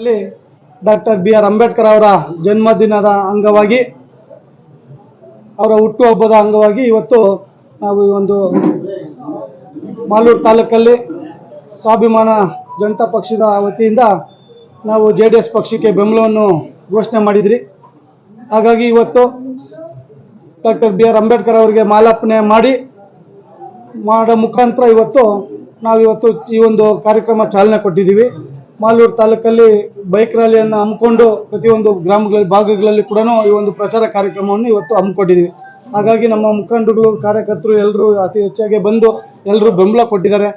ಅಲ್ಲಿ doctor B R Ambedkar ಅವರ ಜನ್ಮದಿನದ ಅಂಗವಾಗಿ, ಅವರ ಹುಟ್ಟುಹಬ್ಬದ ಅಂಗವಾಗಿ ಇವತ್ತು ನಾವು ಈ ಒಂದು ಮಾಲೂರು ತಾಲೂಕಲ್ಲಿ ಸ್ವಾಭಿಮಾನ ಜನತಾ ಪಕ್ಷದ ವತಿಯಿಂದ ನಾವು ಜೆ ಡಿ ಎಸ್ ಪಕ್ಷಕ್ಕೆ ಬೆಂಬಲವನ್ನು ಘೋಷಣೆ ಮಾಡಿದ್ರಿ. ಹಾಗಾಗಿ ಇವತ್ತು ಡಾಕ್ಟರ್ ಬಿ ಆರ್ ಅಂಬೇಡ್ಕರ್ ಅವರಿಗೆ ಮಾಲಾರ್ಪಣೆ ಮಾಡಿ, ಮಾಡೋ ಮುಖಾಂತರ ಇವತ್ತು ನಾವಿವತ್ತು ಈ ಒಂದು ಕಾರ್ಯಕ್ರಮ ಚಾಲನೆ ಕೊಟ್ಟಿದ್ದೀವಿ. ಮಾಲೂರು ತಾಲೂಕಲ್ಲಿ ಬೈಕ್ ರ್ಯಾಲಿಯನ್ನು ಹಮ್ಮಿಕೊಂಡು ಪ್ರತಿಯೊಂದು ಗ್ರಾಮಗಳಲ್ಲಿ, ಭಾಗಗಳಲ್ಲಿ ಕೂಡ ಈ ಒಂದು ಪ್ರಚಾರ ಕಾರ್ಯಕ್ರಮವನ್ನು ಇವತ್ತು ಹಮ್ಮಿಕೊಂಡಿದ್ದೀವಿ ಹಾಗಾಗಿ ನಮ್ಮ ಮುಖಂಡರುಗಳು ಕಾರ್ಯಕರ್ತರು ಎಲ್ಲರೂ ಅತಿ ಹೆಚ್ಚಾಗಿ ಬಂದು ಎಲ್ಲರೂ ಬೆಂಬಲ ಕೊಟ್ಟಿದ್ದಾರೆ.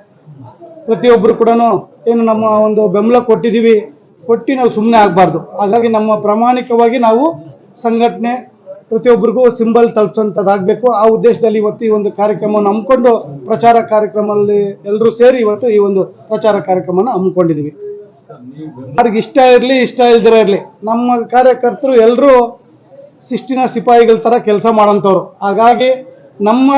ಪ್ರತಿಯೊಬ್ಬರು ಕೂಡ ಏನು ನಮ್ಮ ಒಂದು ಬೆಂಬಲ ಕೊಟ್ಟಿದ್ದೀವಿ ಕೊಟ್ಟು ನಾವು ಸುಮ್ಮನೆ ಆಗಬಾರ್ದು. ಹಾಗಾಗಿ ನಮ್ಮ ಪ್ರಾಮಾಣಿಕವಾಗಿ ನಾವು ಸಂಘಟನೆ ಪ್ರತಿಯೊಬ್ಬರಿಗೂ ಸಿಂಬಲ್ ತಲುಪಿಸೋಂಥದ್ದಾಗಬೇಕು ಆ ಉದ್ದೇಶದಲ್ಲಿ ಇವತ್ತು ಈ ಒಂದು ಕಾರ್ಯಕ್ರಮವನ್ನು ಹಮ್ಮಿಕೊಂಡು ಪ್ರಚಾರ ಕಾರ್ಯಕ್ರಮದಲ್ಲಿ ಎಲ್ಲರೂ ಸೇರಿ ಇವತ್ತು ಈ ಒಂದು ಪ್ರಚಾರ ಕಾರ್ಯಕ್ರಮನ ಹಮ್ಮಿಕೊಂಡಿದ್ದೀವಿ ಯಾರಿಗೆ ಇಷ್ಟ ಇರಲಿ, ಇಷ್ಟ ಇಲ್ದಿರ ಇರಲಿ. ನಮ್ಮ ಕಾರ್ಯಕರ್ತರು ಎಲ್ಲರೂ ಶಿಸ್ತಿನ ಸಿಪಾಯಿಗಳ ಥರ ಕೆಲಸ ಮಾಡೋಂಥವ್ರು ಹಾಗಾಗಿ ನಮ್ಮ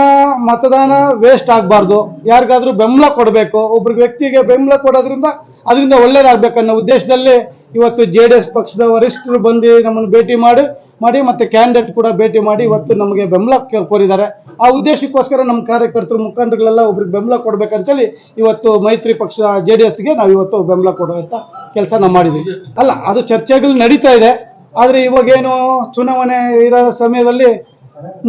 ಮತದಾನ ವೇಸ್ಟ್ ಆಗಬಾರ್ದು. ಯಾರಿಗಾದ್ರೂ ಬೆಂಬಲ ಕೊಡಬೇಕು. ಒಬ್ರಿಗೆ ವ್ಯಕ್ತಿಗೆ ಬೆಂಬಲ ಕೊಡೋದ್ರಿಂದ ಅದರಿಂದ ಒಳ್ಳೇದಾಗಬೇಕನ್ನೋ ಉದ್ದೇಶದಲ್ಲಿ ಇವತ್ತು ಜೆ ಡಿ ಎಸ್ ಪಕ್ಷದ ವರಿಷ್ಠರು ಬಂದು ನಮ್ಮನ್ನು ಭೇಟಿ ಮಾಡಿ ಮಾಡಿ ಮತ್ತೆ ಕ್ಯಾಂಡಿಡೇಟ್ ಕೂಡ ಭೇಟಿ ಮಾಡಿ ಇವತ್ತು ನಮಗೆ ಬೆಂಬಲ ಕೋರಿದ್ದಾರೆ. ಆ ಉದ್ದೇಶಕ್ಕೋಸ್ಕರ ನಮ್ಮ ಕಾರ್ಯಕರ್ತರು, ಮುಖಂಡರುಗಳೆಲ್ಲ ಒಬ್ರಿಗೆ ಬೆಂಬಲ ಕೊಡ್ಬೇಕಂತೇಳಿ ಇವತ್ತು ಮೈತ್ರಿ ಪಕ್ಷ ಜೆ ಡಿ ಎಸ್ಗೆ ನಾವು ಇವತ್ತು ಬೆಂಬಲ ಕೊಡುವಂತ ಕೆಲಸ ನಾವು ಮಾಡಿದ್ದೀವಿ ಅಲ್ಲ, ಅದು ಚರ್ಚೆಗಳು ನಡೀತಾ ಇದೆ. ಆದರೆ ಇವಾಗೇನು ಚುನಾವಣೆ ಇರೋ ಸಮಯದಲ್ಲಿ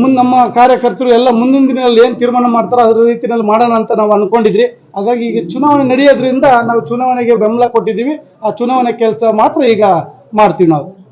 ಮುಂದೆ ನಮ್ಮ ಕಾರ್ಯಕರ್ತರು ಎಲ್ಲ ಮುಂದಿನ ದಿನದಲ್ಲಿ ಏನು ತೀರ್ಮಾನ ಮಾಡ್ತಾರೋ ಅದ್ರ ರೀತಿಯಲ್ಲಿ ಮಾಡೋಣ ಅಂತ ನಾವು ಅನ್ಕೊಂಡಿದ್ರಿ ಹಾಗಾಗಿ ಈಗ ಚುನಾವಣೆ ನಡೆಯೋದ್ರಿಂದ ನಾವು ಚುನಾವಣೆಗೆ ಬೆಂಬಲ ಕೊಟ್ಟಿದ್ದೀವಿ. ಆ ಚುನಾವಣೆ ಕೆಲಸ ಮಾತ್ರ ಈಗ ಮಾಡ್ತೀವಿ ನಾವು.